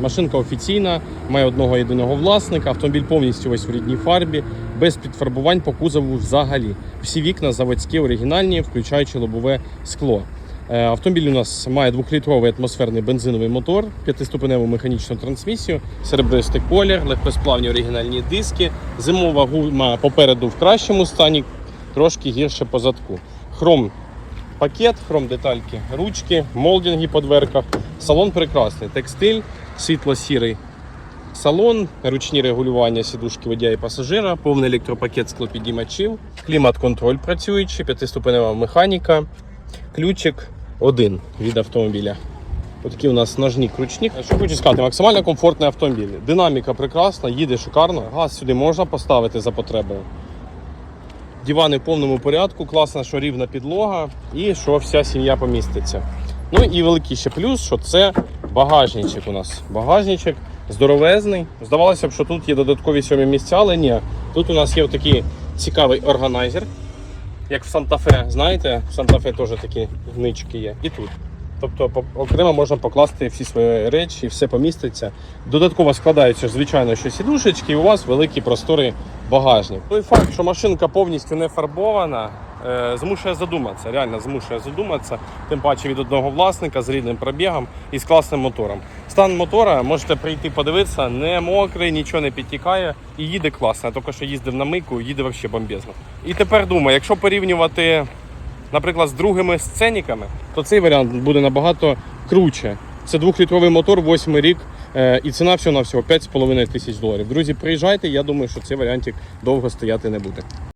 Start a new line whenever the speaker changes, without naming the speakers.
Машинка офіційна, має одного єдиного власника. Автомобіль повністю весь в рідній фарбі, без підфарбувань по кузову взагалі. Всі вікна заводські, оригінальні, включаючи лобове скло. Е, Автомобіль у нас має двохлітровий атмосферний бензиновий мотор, п'ятиступеневу механічну трансмісію, серебристий колір, легкосплавні оригінальні диски, зимова гума попереду в кращому стані, трошки гірше по задку. Хром пакет, хром детальки, ручки, молдинги по дверках. Салон прекрасний. Текстиль, світло-сірий салон, ручні регулювання сідушки водія і пасажира, повний електропакет склопідіймачів, клімат-контроль працюючий, п'ятиступенева механіка, ключик один від автомобіля. Отакі у нас ножні кручні. Що хочу сказати, максимально комфортний автомобіль. Динаміка прекрасна, їде шикарно. Газ сюди можна поставити за потребою. Дивани в повному порядку, класно, що рівна підлога і що вся сім'я поміститься. Ну і великий ще плюс, що це багажничок у нас. Багажничок здоровезний. Здавалося б, що тут є додаткові сьомі місця, але ні. Тут у нас є такий цікавий органайзер, як в Санта-Фе. Знаєте, в Санта-Фе теж такі гнички є. І тут. Тобто окремо можна покласти всі свої речі, все поміститься. Додатково складаються, звичайно, що сідушечки, і у вас великий просторий багажник. Той факт, що машинка повністю не фарбована, е, змушує задуматися. Реально змушує задуматися, тим паче від одного власника з рідним пробігом і з класним мотором. Стан мотора можете прийти подивитися, не мокрий, нічого не підтікає і їде класно. Я тільки що їздив на мийку, їде взагалі бомбезно. І тепер думаю, якщо порівнювати наприклад, з другими сценіками, то цей варіант буде набагато круче. Це двохлітровий мотор, восьмий рік, е, і ціна всього на всього 5,5 тисяч доларів. Друзі, приїжджайте, я думаю, що цей варіантик довго стояти не буде.